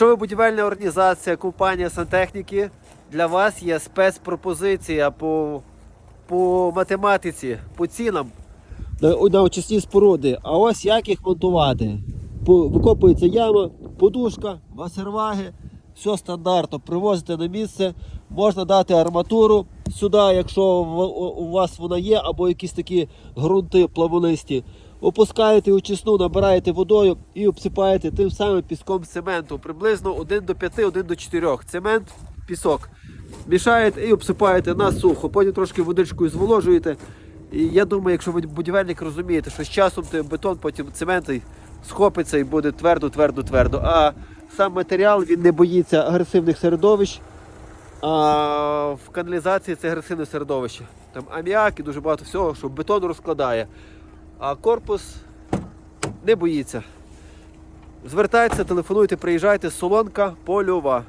Якщо ви будівельна організація, компанія сантехніки, для вас є спецпропозиція по, по математиці, по цінам на, на очисні споруди. А ось як їх монтувати. По, викопується яма, подушка, васерваги, все стандартно. Привозите на місце, можна дати арматуру сюди, якщо у- вас вона є, або якісь такі ґрунти плавонисті. Опускаєте очисну, набираєте водою і обсипаєте тим самим піском цементу. Приблизно 1 до 5, 1 до 4. Цемент, пісок. Мішаєте і обсипаєте на сухо. Потім трошки водичкою зволожуєте. І я думаю, якщо ви будівельник розумієте, що з часом той бетон, потім цемент схопиться і буде твердо, твердо, твердо. А сам матеріал він не боїться агресивних середовищ. А в каналізації це агресивне середовище. Там аміак і дуже багато всього, що бетон розкладає. А корпус не боїться. Звертайтеся, телефонуйте, приїжджайте, солонка польова.